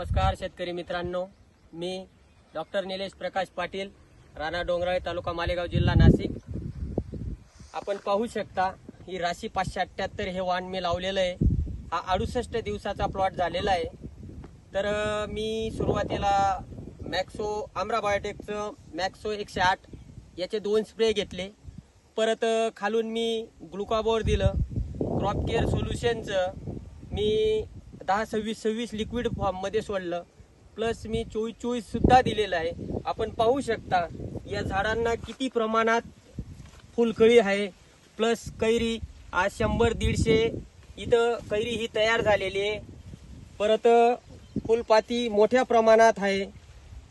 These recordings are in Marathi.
नमस्कार शेतकरी मित्रांनो. मी डॉक्टर निलेश प्रकाश पाटील राणा डोंगराळे तालुका मालेगाव जिल्हा नाशिक. आपण पाहू शकता ही राशी पाचशे अठ्ठ्याहत्तर हे वाण मी लावलेलं आहे. हा अडुसष्ट दिवसाचा प्लॉट झालेला आहे. तर मी सुरुवातीला मॅक्सो आम्राबायोटेकचं मॅक्सो एकशे आठ याचे दोन स्प्रे घेतले. परत खालून मी ग्लुकाबोर दिलं. क्रॉप केअर सोल्युशनचं मी दहा सव्वीस सव्वीस लिक्विड फॉर्ममध्ये सोडलं. प्लस मी चोवीस चोवीस सुद्धा दिलेलं आहे. आपण पाहू शकता या झाडांना किती प्रमाणात फुलकळी आहे. प्लस कैरी आज शंभर दीडशे. इथं कैरी ही तयार झालेली आहे. परत फुलपाती मोठ्या प्रमाणात आहे.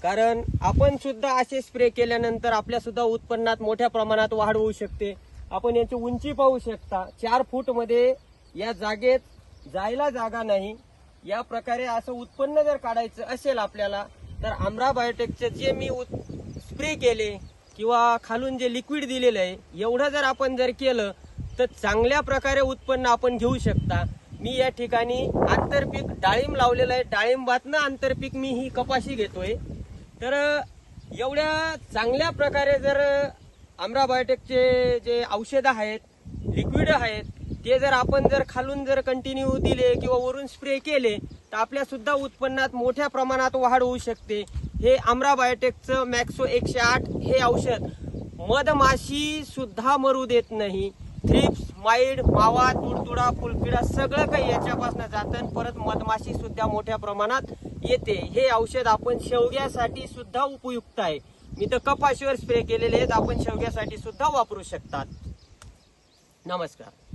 कारण आपण सुद्धा असे स्प्रे केल्यानंतर आपल्या सुद्धा उत्पन्नात मोठ्या प्रमाणात वाढ होऊ शकते. आपण याची उंची पाहू शकता. चार फूटमध्ये या जागेत जायला जागा नाही. या प्रकारे असं उत्पन्न जर काढायचं असेल आपल्याला तर आमरा बायोटेकचे जे मी स्प्रे केले किंवा खालून जे लिक्विड दिलेलं आहे एवढं जर आपण जर केलं तर चांगल्या प्रकारे उत्पन्न आपण घेऊ शकता. मी या ठिकाणी आंतरपीक डाळिंब लावलेलं आहे. डाळिंबातनं आंतरपीक मी ही कपाशी घेतोय. तर एवढ्या चांगल्या प्रकारे जर आमरा बायोटेकचे जे औषधं आहेत लिक्विड आहेत ते जर आपण जर खालून जर कंटिन्यू दिले किंवा वरून स्प्रे केले तर आपल्या सुद्धा उत्पन्नात मोठ्या प्रमाणात वाढ होऊ शकते. हे आमरा बायोटेकचं मॅक्सो एकशे आठ हे औषध मधमाशी सुद्धा मरू देत नाही. थ्रिप्स माईड मावा तुडतुडा फुलकिडा सगळं काही याच्यापासून जातं आणि परत मधमाशी सुद्धा मोठ्या प्रमाणात येते. हे औषध आपण शेवग्यासाठी सुद्धा उपयुक्त आहे. मी तर कपाशीवर स्प्रे केलेले आहेत. आपण शेवग्यासाठी सुद्धा वापरू शकतात. नमस्कार.